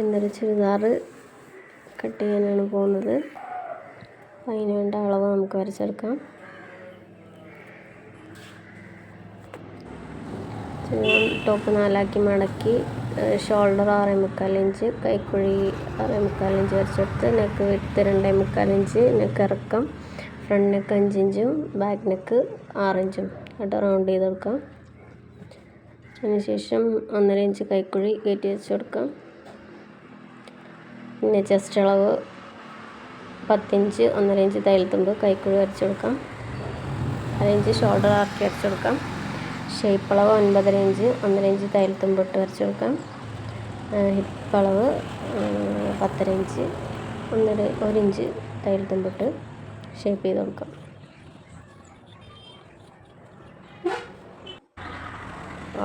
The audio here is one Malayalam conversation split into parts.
ഇന്നൊരു ചുരിദാർ കട്ട് ചെയ്യാനാണ് പോകുന്നത്. അതിന് വേണ്ട അളവ് നമുക്ക് വരച്ചെടുക്കാം. ടോപ്പ് നാലാക്കി മടക്കി ഷോൾഡർ ആറേ മുക്കാൽ ഇഞ്ച് കൈക്കുഴി ആറേ മുക്കാലിഞ്ച് വരച്ചെടുത്ത് നെക്ക് വിട്ട് രണ്ടേ മുക്കാലിഞ്ച് നെക്ക് ഇറക്കം ഫ്രണ്ട് നെക്ക് അഞ്ചിഞ്ചും ബാക്ക് നെക്ക് ആറിഞ്ചും ആയിട്ട് റൗണ്ട് ചെയ്ത് കൊടുക്കാം അതിനുശേഷം ഒന്നര ഇഞ്ച് കൈക്കുഴി കയറ്റി വെച്ച് കൊടുക്കാം പിന്നെ ചെസ്റ്റ് അളവ് പത്തിഞ്ച് ഒന്നര ഇഞ്ച് തയ്യൽത്തുമ്പ് കൈക്കുഴി വരച്ച് കൊടുക്കാം. ഇഞ്ച് ഷോൾഡർ ആർക്കി വരച്ച് കൊടുക്കാം. ഷേപ്പ് അളവ് ഒൻപതര ഇഞ്ച് ഒന്നര ഇഞ്ച് തയ്യൽത്തുമ്പ് ഇട്ട് വരച്ച് കൊടുക്കാം. ഹിപ്പ് അളവ് പത്തര ഇഞ്ച് ഒന്നര ഒരു ഇഞ്ച് തയ്യൽത്തുമ്പിട്ട് ഷേപ്പ് ചെയ്ത് കൊടുക്കാം.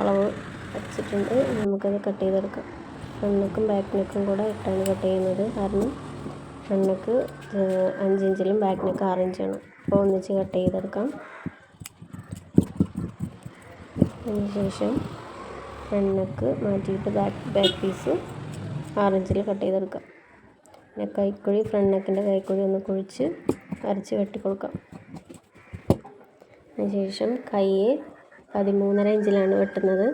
അളവ് വെച്ചിട്ടുണ്ട് നമുക്കത് കട്ട് ചെയ്തെടുക്കാം. ഫ്രണ്ട് നെക്കും ബാക്ക് നെക്കും കൂടെ ഇട്ടാണ് കട്ട് ചെയ്യുന്നത്. കാരണം ഫ്രണ്ട് അഞ്ച് ഇഞ്ചിലും ബാക്ക് നെക്ക് ആറ് ഇഞ്ചാണ്. അപ്പോൾ ഒന്നിച്ച് കട്ട് ചെയ്തെടുക്കാം. അതിനുശേഷം ഫ്രണ്ട് നെക്ക് മാറ്റിയിട്ട് ബാക്ക് ബാക്ക് പീസ് ആറ് ഇഞ്ചിൽ കട്ട് ചെയ്തെടുക്കാം. പിന്നെ കൈക്കുഴി ഫ്രണ്ട് നെക്കിന്റെ കൈക്കുഴി ഒന്ന് കുഴിച്ച് അരച്ച് വെട്ടിക്കൊടുക്കാം അതിനുശേഷം കൈ പതിമൂന്നര ഇഞ്ചിലാണ് വെട്ടുന്നത്.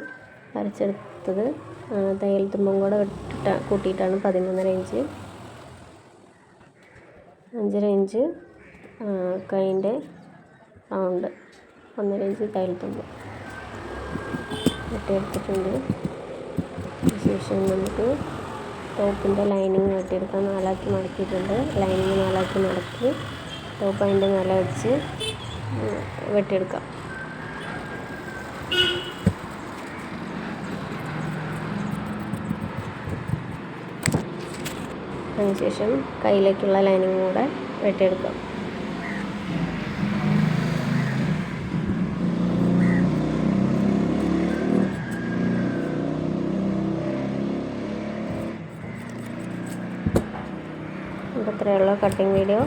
വരച്ചെടുത്തത് തയ്യൽ തുമ്പും കൂടെ ഇട്ടിട്ട് കൂട്ടിയിട്ടാണ് പതിമൂന്നര ഇഞ്ച്. അഞ്ചര ഇഞ്ച് കൈന്റെ റൗണ്ട്. ഒന്നര ഇഞ്ച് തയ്യൽ തുമ്പ്. വെട്ടിയെടുത്തിട്ടുണ്ട് ശേഷം നമുക്ക് ടോപ്പിന്റെ ലൈനിങ് വെട്ടിയെടുക്കാൻ നാലാക്കി മടക്കിയിട്ടുണ്ട്. ലൈനിങ് നാലാക്കി മടക്കി ടോപ്പ് അതിന്റെ നില വെച്ച് വെട്ടിയെടുക്കാം. അതിനുശേഷം കയ്യിലേക്കുള്ള ലൈനിങ് കൂടെ വെട്ടിയെടുക്കാം. അപ്പോൾ ഇത്രയുള്ള കട്ടിങ് വീഡിയോ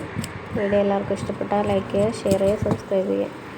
വീഡിയോ എല്ലാവർക്കും ഇഷ്ടപ്പെട്ടാൽ ലൈക്ക് ചെയ്യുക ഷെയർ ചെയ്യുക സബ്സ്ക്രൈബ് ചെയ്യുക.